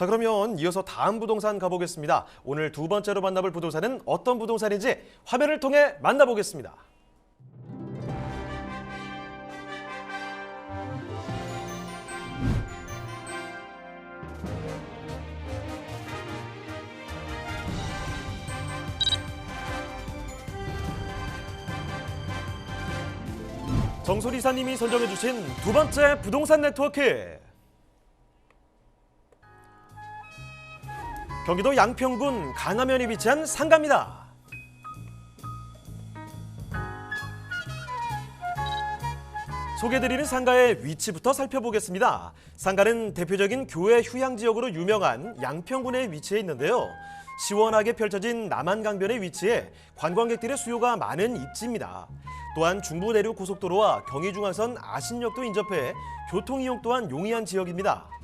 자 그러면 이어서 다음 부동산 가보겠습니다. 오늘 두 번째로 만나볼 부동산은 어떤 부동산인지 화면을 통해 만나보겠습니다. 정솔 이사님이 선정해주신 두 번째 부동산 네트워크. 경기도 양평군 강화면에 위치한 상가입니다. 소개드리는 상가의 위치부터 살펴보겠습니다. 상가는 대표적인 교회 휴양 지역으로 유명한 양평군에 위치해 있는데요. 시원하게 펼쳐진 남한강변에 위치해 관광객들의 수요가 많은 입지입니다. 또한 중부 내륙 고속도로와 경의중앙선 아신역도 인접해 교통 이용 또한 용이한 지역입니다.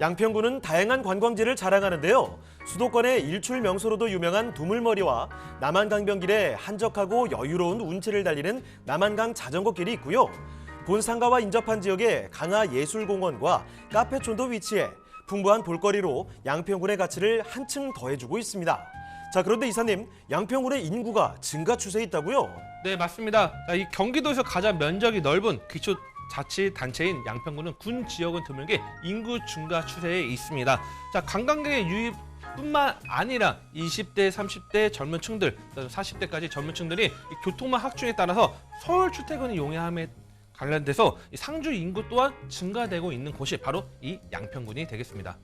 양평구는 다양한 관광지를 자랑하는데요. 수도권의 일출 명소로도 유명한 두물머리와 남한강변길에 한적하고 여유로운 운치를 달리는 남한강 자전거길이 있고요. 본상가와 인접한 지역에 강화예술공원과 카페촌도 위치해 풍부한 볼거리로 양평군의 가치를 한층 더해주고 있습니다. 자 그런데 이사님, 양평군의 인구가 증가 추세에 있다고요? 네, 맞습니다. 자, 이 경기도에서 가장 면적이 넓은 기초 자치단체인 양평구는 군 지역은 드물게 인구 증가 추세에 있습니다. 자, 관광객의 유입 뿐만 아니라 20대, 30대 젊은 층들, 40대까지 젊은 층들이 이 교통망 확충에 따라서 서울 출퇴근을 용이함에 관련돼서 이 상주 인구 또한 증가되고 있는 곳이 바로 이 양평군이 되겠습니다.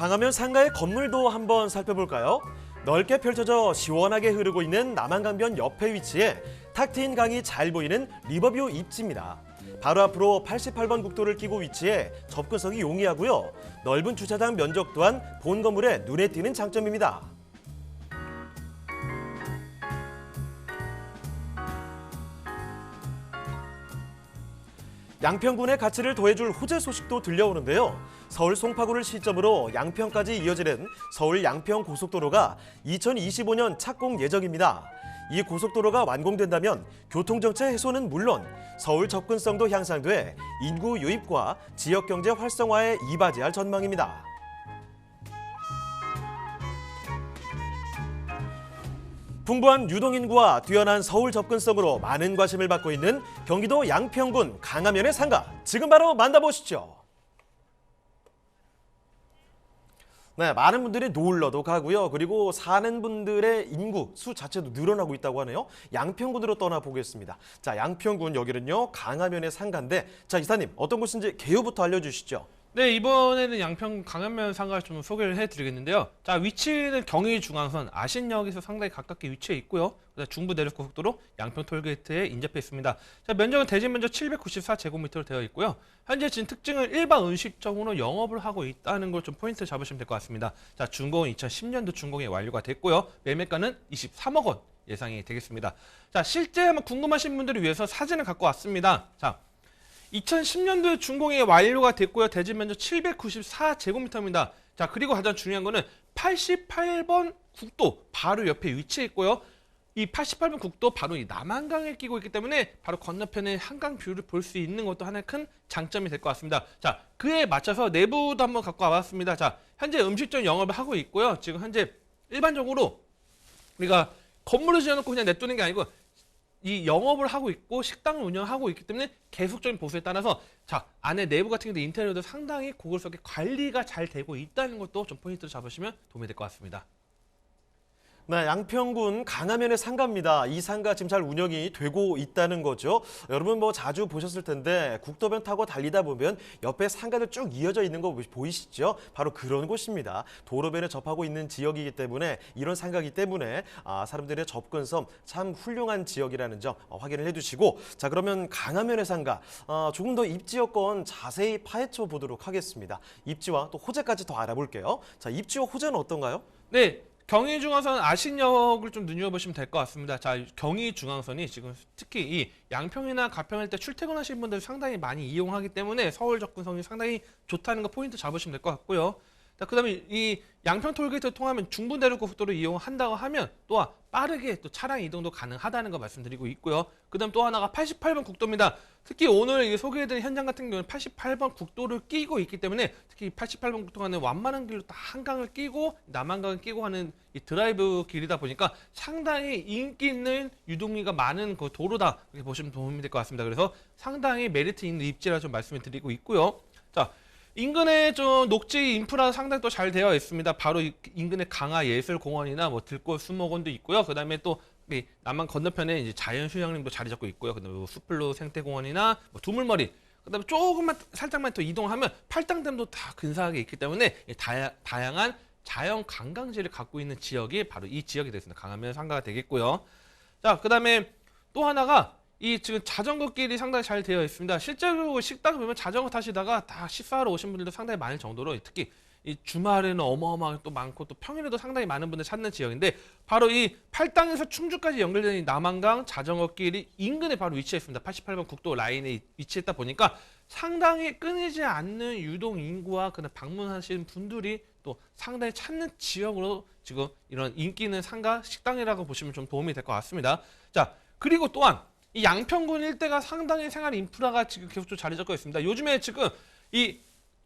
강화면 상가의 건물도 한번 살펴볼까요? 넓게 펼쳐져 시원하게 흐르고 있는 남한강변 옆에 위치해 탁 트인 강이 잘 보이는 리버뷰 입지입니다. 바로 앞으로 88번 국도를 끼고 위치해 접근성이 용이하고요. 넓은 주차장 면적 또한 본 건물에 눈에 띄는 장점입니다. 양평군의 가치를 더해줄 호재 소식도 들려오는데요. 서울 송파구를 시점으로 양평까지 이어지는 서울 양평 고속도로가 2025년 착공 예정입니다. 이 고속도로가 완공된다면 교통정체 해소는 물론 서울 접근성도 향상돼 인구 유입과 지역 경제 활성화에 이바지할 전망입니다. 풍부한 유동인구와 뛰어난 서울 접근성으로 많은 관심을 받고 있는 경기도 양평군 강화면의 상가 지금 바로 만나보시죠. 네, 많은 분들이 놀러도 가고요. 그리고 사는 분들의 인구 수 자체도 늘어나고 있다고 하네요. 양평군으로 떠나 보겠습니다. 자, 양평군 여기는요 강화면의 상가인데, 자 이사님 어떤 곳인지 개요부터 알려주시죠. 네, 이번에는 양평 강안면 상가를 좀 소개를 해드리겠는데요. 자, 위치는 경의 중앙선 아신역에서 상당히 가깝게 위치해 있고요. 중부 내륙고속도로 양평 톨게이트에 인접해 있습니다. 자, 면적은 대지 면적 794제곱미터로 되어 있고요. 현재 진 특징은 일반 음식점으로 영업을 하고 있다는 걸 좀 포인트 잡으시면 될 것 같습니다. 자, 준공은 2010년도 준공이 완료가 됐고요. 매매가는 23억 원 예상이 되겠습니다. 자, 실제 한번 궁금하신 분들을 위해서 사진을 갖고 왔습니다. 자, 2010년도에 준공이 완료가 됐고요. 대지 면적 794제곱미터입니다. 자, 그리고 가장 중요한 거는 88번 국도 바로 옆에 위치해 있고요. 이 88번 국도 바로 이 남한강에 끼고 있기 때문에 바로 건너편에 한강 뷰를 볼 수 있는 것도 하나의 큰 장점이 될 것 같습니다. 자, 그에 맞춰서 내부도 한번 갖고 와봤습니다. 자, 현재 음식점 영업을 하고 있고요. 지금 현재 일반적으로 우리가 건물을 지어놓고 그냥 냅두는 게 아니고 이 영업을 하고 있고 식당을 운영하고 있기 때문에 계속적인 보수에 따라서 자 안에 내부 같은 경우 인테리어도 상당히 고급스럽게 관리가 잘 되고 있다는 것도 좀 포인트로 잡으시면 도움이 될 것 같습니다. 네, 양평군 강화면의 상가입니다. 이 상가 지금 잘 운영이 되고 있다는 거죠. 여러분 뭐 자주 보셨을 텐데 국도변 타고 달리다 보면 옆에 상가들 쭉 이어져 있는 거 보이시죠? 바로 그런 곳입니다. 도로변에 접하고 있는 지역이기 때문에 이런 상가이기 때문에 아, 사람들의 접근성 참 훌륭한 지역이라는 점 어, 확인을 해두시고 자 그러면 강화면의 상가 어, 조금 더 입지 여건 자세히 파헤쳐 보도록 하겠습니다. 입지와 또 호재까지 더 알아볼게요. 자 입지와 호재는 어떤가요? 네. 경의 중앙선 아신역을 좀 눈여보시면 될 것 같습니다. 자, 경의 중앙선이 지금 특히 이 양평이나 가평일 때 출퇴근하시는 분들 상당히 많이 이용하기 때문에 서울 접근성이 상당히 좋다는 거 포인트 잡으시면 될 것 같고요. 자, 그다음에 이 양평 톨게이트 통하면 중부 내륙 고속도로 이용한다고 하면 또한 빠르게 또 차량 이동도 가능하다는 거 말씀드리고 있고요. 그 다음 또 하나가 88번 국도입니다. 특히 오늘 이 소개해드린 현장 같은 경우는 88번 국도를 끼고 있기 때문에 특히 88번 국도가는 완만한 길로 다 한강을 끼고 남한강을 끼고 하는 이 드라이브 길이다 보니까 상당히 인기 있는 유동미가 많은 그 도로다 이렇게 보시면 도움이 될 것 같습니다. 그래서 상당히 메리트 있는 입지라 좀 말씀을 드리고 있고요. 자, 인근에 좀 녹지 인프라 상당히 또 잘 되어 있습니다. 바로 이 인근에 강화 예술공원이나 뭐 들꽃 수목원도 있고요. 그다음에 또이 남한 건너편에 이제 자연 휴양림도 자리 잡고 있고요. 그다음에 뭐 숲블루 생태공원이나 뭐 두물머리 그다음에 조금만 살짝만 더 이동하면 팔당댐도 다 근사하게 있기 때문에 이 다야, 다양한 자연 관광지를 갖고 있는 지역이 바로 이 지역이 되겠습니다. 강화면 상가가 되겠고요. 자, 그다음에 또 하나가 이 지금 자전거 길이 상당히 잘 되어 있습니다. 실제로 식당 보면 자전거 타시다가 다 식사하러 오신 분들도 상당히 많을 정도로 특히 이 주말에는 어마어마하게 또 많고 또 평일에도 상당히 많은 분들 찾는 지역인데 바로 이 팔당에서 충주까지 연결되는 이 남한강 자전거 길이 인근에 바로 위치해 있습니다. 88번 국도 라인에 위치했다 보니까 상당히 끊이지 않는 유동 인구와 그다음 방문하시는 분들이 또 상당히 찾는 지역으로 지금 이런 인기 있는 상가 식당이라고 보시면 좀 도움이 될 것 같습니다. 자 그리고 또한 이 양평군 일대가 상당히 생활 인프라가 지금 계속 자리 잡고 있습니다. 요즘에 지금 이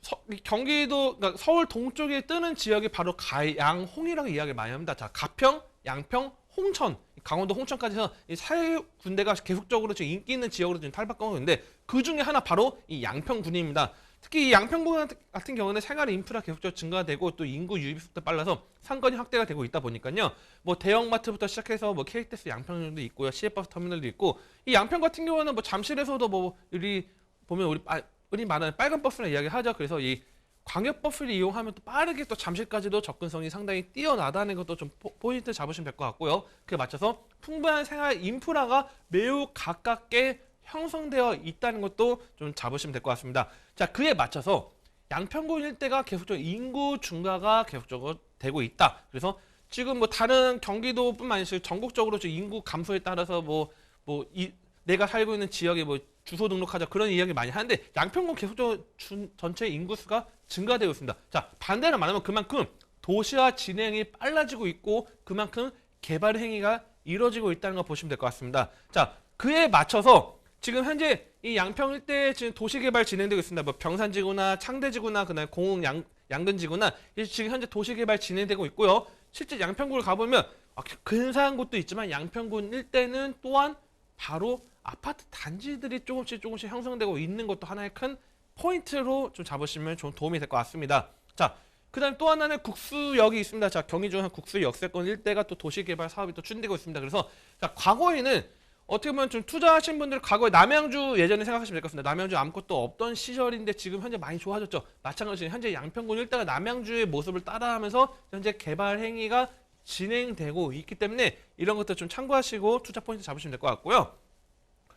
서- 이 경기도 그러니까 서울 동쪽에 뜨는 지역이 바로 가양홍이라고 이야기를 많이 합니다. 자 가평, 양평, 홍천, 강원도 홍천까지 해서 이세 군데가 계속적으로 지금 인기 있는 지역으로 지금 탈바꿈하고 있는데 그 중에 하나 바로 이 양평군입니다. 특히 이 양평군 같은 경우는 생활 인프라 계속적으로 증가되고 또 인구 유입 속도 빨라서 상권이 확대가 되고 있다 보니까요. 뭐 대형마트부터 시작해서 뭐 KTX 양평역도 있고요. 시외버스 터미널도 있고 이 양평 같은 경우는 뭐 잠실에서도 뭐 우리 보면 우리 아, 우리 많은 빨간 버스를 이야기하죠. 그래서 이 광역 버스를 이용하면 또 빠르게 또 잠실까지도 접근성이 상당히 뛰어나다는 것도 좀 포- 포인트 잡으시면 될 것 같고요. 그에 맞춰서 풍부한 생활 인프라가 매우 가깝게 형성되어 있다는 것도 좀 잡으시면 될 것 같습니다. 자, 그에 맞춰서 양평군 일대가 계속적으로 인구 증가가 계속적으로 되고 있다. 그래서 지금 뭐 다른 경기도뿐만 아니라 전국적으로 인구 감소에 따라서 뭐 뭐 이 내가 살고 있는 지역에 뭐 주소 등록하자 그런 이야기 많이 하는데 양평군 계속적으로 준- 전체 인구수가 증가되고 있습니다. 자 반대로 말하면 그만큼 도시화 진행이 빨라지고 있고 그만큼 개발 행위가 이루어지고 있다는 걸 보시면 될 것 같습니다. 자 그에 맞춰서 지금 현재 이 양평 일대에 지금 도시 개발 진행되고 있습니다. 뭐 병산지구나 창대지구나 그다음에 공흥 양 양근지구나 이 지금 현재 도시 개발 진행되고 있고요. 실제 양평군을 가보면 아, 근사한 곳도 있지만 양평군 일대는 또한 바로 아파트 단지들이 조금씩 조금씩 형성되고 있는 것도 하나의 큰 포인트로 좀 잡으시면 좀 도움이 될 것 같습니다. 자, 그 다음 또 하나는 국수역이 있습니다. 자, 경기 중한 국수 역세권 일대가 또 도시개발 사업이 또 추진되고 있습니다. 그래서 자, 과거에는 어떻게 보면 좀 투자하신 분들 과거에 남양주 예전에 생각하시면 될 것 같습니다. 남양주 아무것도 없던 시절인데 지금 현재 많이 좋아졌죠. 마찬가지로 현재 양평군 일대가 남양주의 모습을 따라하면서 현재 개발 행위가 진행되고 있기 때문에 이런 것들 좀 참고하시고 투자 포인트 잡으시면 될 것 같고요.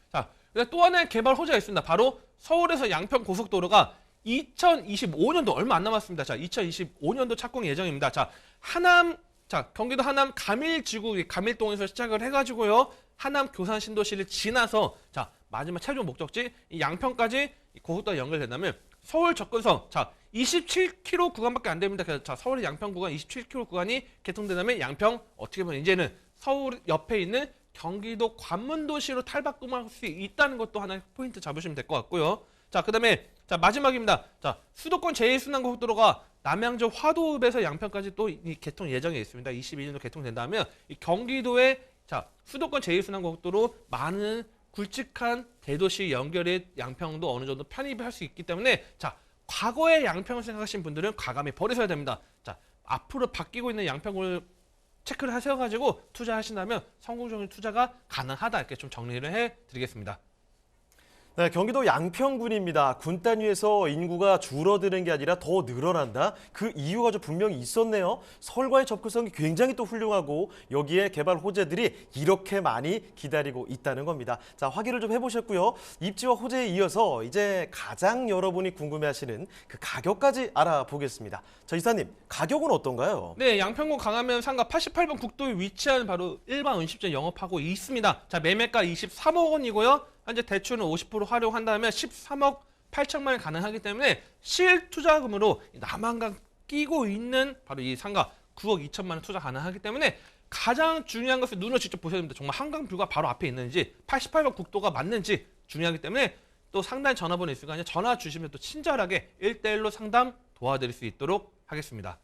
자, 또 하나의 개발 호재가 있습니다. 바로 서울에서 양평 고속도로가 2025년도 얼마 안 남았습니다. 자, 2025년도 착공 예정입니다. 자, 하남 자, 경기도 하남 가밀지구 가밀동에서 시작을 해가지고요. 하남 교산 신도시를 지나서 자 마지막 최종 목적지 이 양평까지 이 고속도로 연결된다면 서울 접근성 자 27km 구간밖에 안 됩니다. 그래서 자 서울의 양평 구간 27km 구간이 개통된다면 양평 어떻게 보면 이제는 서울 옆에 있는 경기도 관문도시로 탈바꿈할 수 있다는 것도 하나의 포인트 잡으시면 될 것 같고요. 자 그 다음에 자 마지막입니다. 자 수도권 제1순환 고속도로가 남양주 화도읍에서 양평까지 또 이 개통 예정에 있습니다. 22년도 개통된다면 이 경기도의 자 수도권 제1순환고속도로 많은 굵직한 대도시 연결의 양평도 어느 정도 편입할 수 있기 때문에 자 과거의 양평을 생각하신 분들은 과감히 버리셔야 됩니다. 자 앞으로 바뀌고 있는 양평을 체크를 하셔가지고 투자하신다면 성공적인 투자가 가능하다 이렇게 좀 정리를 해드리겠습니다. 네, 경기도 양평군입니다. 군 단위에서 인구가 줄어드는 게 아니라 더 늘어난다. 그 이유가 좀 분명히 있었네요. 서울과의 접근성이 굉장히 또 훌륭하고 여기에 개발 호재들이 이렇게 많이 기다리고 있다는 겁니다. 자, 확인을 좀 해보셨고요. 입지와 호재에 이어서 이제 가장 여러분이 궁금해하시는 그 가격까지 알아보겠습니다. 자, 이사님, 가격은 어떤가요? 네, 양평군 강화면 상가 88번 국도에 위치한 바로 일반 음식점 영업하고 있습니다. 자, 매매가 23억 원이고요. 현재 대출은 50% 활용한다면 13억 8천만 원 가능하기 때문에 실투자금으로 남한강 끼고 있는 바로 이 상가 9억 2천만 원 투자 가능하기 때문에 가장 중요한 것은 눈으로 직접 보셔야 됩니다. 정말 한강 뷰가 바로 앞에 있는지 88번 국도가 맞는지 중요하기 때문에 또 상단 전화번호 있으니까 전화 주시면 또 친절하게 1대1로 상담 도와드릴 수 있도록 하겠습니다.